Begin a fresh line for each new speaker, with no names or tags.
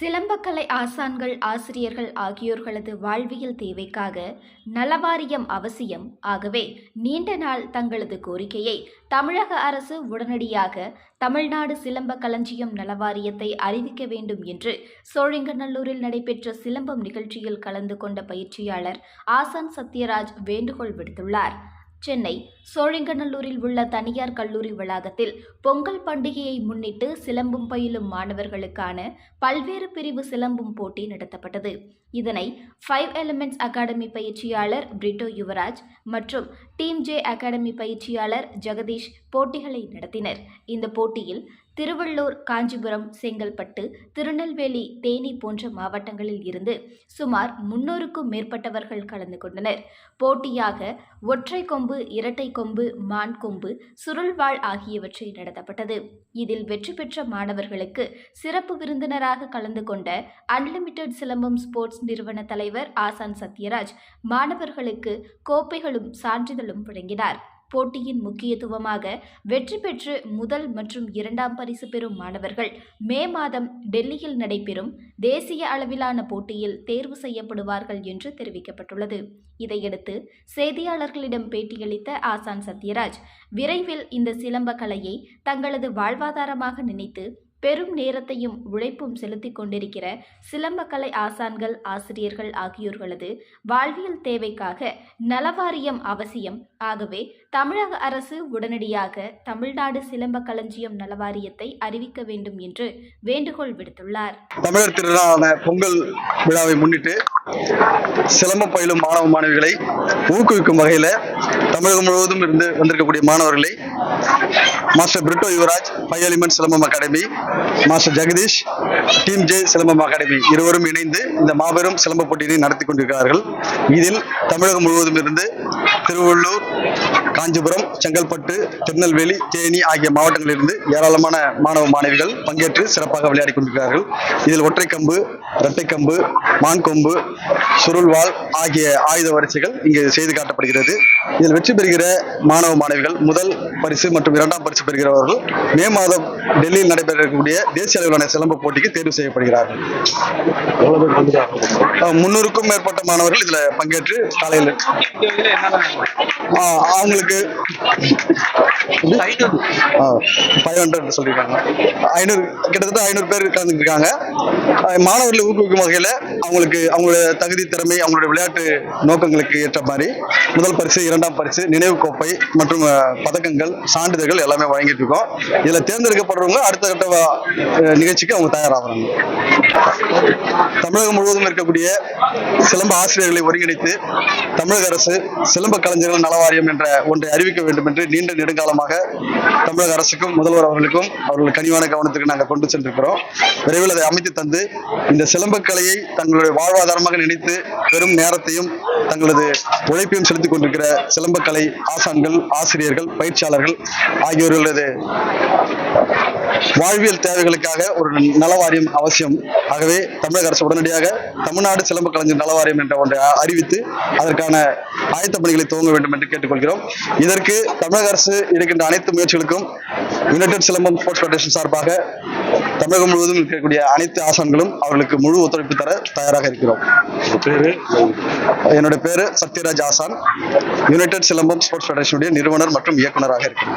சிலம்பக்கலை ஆசான்கள் ஆசிரியர்கள் ஆகியோர்களது வாழ்வியல் தேவைக்காக நலவாரியம் அவசியம். ஆகவே நீண்ட நாள் தங்களது கோரிக்கையை தமிழக அரசு உடனடியாக தமிழ்நாடு சிலம்ப களஞ்சியம் நலவாரியத்தை அறிவிக்க வேண்டும் என்று சோழிங்கநல்லூரில் நடைபெற்ற சிலம்பம் நிகழ்ச்சியில் கலந்து கொண்ட பயிற்சியாளர் ஆசான் சத்யராஜ் வேண்டுகோள் விடுத்துள்ளார். சென்னை சோழிங்கநல்லூரில் உள்ள தனியார் கல்லூரி வளாகத்தில் பொங்கல் பண்டிகையை முன்னிட்டு சிலம்பும் பயிலும் மாணவர்களுக்கான பல்வேறு பிரிவு சிலம்பும் போட்டி நடத்தப்பட்டது. இதனை ஃபைவ் எலிமெண்ட்ஸ் அகாடமி பயிற்சியாளர் பிரிட்டோ யுவராஜ் மற்றும் டீம் ஜே அகாடமி பயிற்சியாளர் ஜெகதீஷ் போட்டிகளை நடத்தினர். இந்த போட்டியில் திருவள்ளூர் காஞ்சிபுரம் செங்கல்பட்டு திருநெல்வேலி தேனி போன்ற மாவட்டங்களில் இருந்து சுமார் முன்னூறுக்கும் மேற்பட்டவர்கள் கலந்து கொண்டனர். போட்டியாக ஒற்றை கொம்பு இரட்டை கொம்பு மான் கொம்பு சுருள்வாள் ஆகியவற்றை நடத்தப்பட்டது. இதில் வெற்றி பெற்ற மாணவர்களுக்கு சிறப்பு விருந்தினராக கலந்து கொண்ட அன்லிமிட்டெட் சிலம்பம் ஸ்போர்ட்ஸ் நிறுவன தலைவர் ஆசான் சத்யராஜ் மாணவர்களுக்கு கோப்பைகளும் சான்றிதழும் வழங்கினார். போட்டியின் முக்கியத்துவமாக வெற்றி பெற்று முதல் மற்றும் இரண்டாம் பரிசு பெறும் மாணவர்கள் மே மாதம் டெல்லியில் நடைபெறும் தேசிய அளவிலான போட்டியில் தேர்வு செய்யப்படுவார்கள் என்று தெரிவிக்கப்பட்டுள்ளது. இதையடுத்து செய்தியாளர்களிடம் பேட்டியளித்த ஆசான் சத்யராஜ் விரைவில் இந்த சிலம்ப கலையை தங்களது வாழ்வாதாரமாக நினைத்து பெரும் நேரத்தையும் உழைப்பும் செலுத்திக் கொண்டிருக்கிற சிலம்பக்கலை ஆசான்கள் ஆசிரியர்கள் ஆகியோர்களது வாழ்வியல் தேவைக்காக நலவாரியம் அவசியம். ஆகவே தமிழக அரசு உடனடியாக தமிழ்நாடு சிலம்ப களஞ்சியம் நலவாரியத்தை அறிவிக்க வேண்டும் என்று வேண்டுகோள் விடுத்துள்ளார்.
தமிழர் திருநாளான பொங்கல் விழாவை முன்னிட்டு சிலம்பம் பயிலும் மாணவ மாணவிகளை ஊக்குவிக்கும் வகையில் தமிழகம் முழுவதும் இருந்து வந்திருக்கக்கூடிய மாணவர்களை master Britto Yuvraj five element Silambam academy master Jagadish team J Silambam academy இருவரும் இணைந்து இந்த மாபெரும் சிலம்ப போட்டியினை நடத்தி கொண்டிருக்கிறார்கள். இதில் தமிழகம் முழுவதும் இருந்து திருவள்ளூர் காஞ்சிபுரம் செங்கல்பட்டு திருநெல்வேலி தேனி ஆகிய மாவட்டங்களிலிருந்து ஏராளமான மாணவ மாணவிகள் பங்கேற்று சிறப்பாக விளையாடி கொண்டிருக்கிறார்கள். இதில் ஒற்றைக்கம்பு இரட்டைக்கம்பு மான்கொம்பு சுருள்வாள் ஆகிய ஆயுத வரிசைகள் இங்கு செய்து காட்டப்படுகிறது. இதில் வெற்றி பெறுகிற மாணவ மாணவிகள் முதல் பரிசு மற்றும் இரண்டாம் பரிசு பெறுகிறவர்கள் மே மாதம் டெல்லியில் நடைபெறக்கூடிய தேசிய அளவிலான சிலம்ப போட்டிக்கு தேர்வு செய்யப்படுகிறார்கள். முன்னூறுக்கும் மேற்பட்ட மாணவர்கள் இதுல பங்கேற்று காலையில் ஆஹ் அவங்களுக்கு ஃபைவ் ஹண்ட்ரட் சொல்லியிருக்காங்க. ஐநூறு கிட்டத்தட்ட ஐநூறு பேர் கலந்துருக்காங்க மாணவர்களை ஊக்குவிக்கும் வகையில் அவங்களுக்கு அவங்களோட தகுதி திறமை அவங்களுடைய விளையாட்டு நோக்கங்களுக்கு ஏற்ற மாதிரி முதல் பரிசு இரண்டாம் பரிசு நினைவு கோப்பை மற்றும் பதக்கங்கள் சான்றிதழ்கள் எல்லாமே வழங்கிட்டு இருக்கோம். இதில் தேர்ந்தெடுக்கப்படுறவங்க அடுத்த கட்ட நிகழ்ச்சிக்கு அவங்க தயாராகிறாங்க. தமிழகம் முழுவதும் இருக்கக்கூடிய சிலம்ப ஆசிரியர்களை ஒருங்கிணைத்து தமிழக அரசு சிலம்ப கலைஞர்கள் நலவாரியம் என்ற ஒன்றை அறிவிக்க வேண்டும் என்று நீண்ட நெடுங்காலமாக தமிழக அரசுக்கும் முதல்வர் அவர்களுக்கும் அவர்கள் கனிவான கவனத்துக்கு நாங்கள் கொண்டு சென்றிருக்கிறோம். விரைவில் அதை அமைத்து தந்து இந்த சிலம்பக் கலையை தங்களுடைய வாழ்வாதாரமாக நினைத்து பெரும் நேரத்தையும் தங்களது உழைப்பையும் செலுத்திக் கொண்டிருக்கிற சிலம்பக்கலை ஆசான்கள் ஆசிரியர்கள் பயிற்சியாளர்கள் ஆகியோர்களது வாழ்வியல் தேவைகளுக்காக ஒரு நலவாரியம் அவசியம். ஆகவே தமிழக அரசு உடனடியாக தமிழ்நாடு சிலம்ப கலைஞர் நலவாரியம் என்ற ஒன்றை அறிவித்து அதற்கான ஆயத்த பணிகளை துவங்க வேண்டும் என்று கேட்டுக்கொள்கிறோம். இதற்கு தமிழக அரசு எடுக்கின்ற அனைத்து முயற்சிகளுக்கும் யுனைடெட் சிலம்பம் ஸ்போர்ட்ஸ் ஃபெடரேஷன் சார்பாக தமிழகம் முழுவதும் இருக்கக்கூடிய அனைத்து ஆசான்களும் அவர்களுக்கு முழு ஒத்துழைப்பு தர தயாராக இருக்கிறோம். என்னுடைய பேரு? சத்யராஜ் ஆசான். யுனைடெட் சிலம்பம் ஸ்போர்ட்ஸ் ஃபெடரேஷனுடைய நிறுவனர் மற்றும் இயக்குனராக இருக்கிறேன்.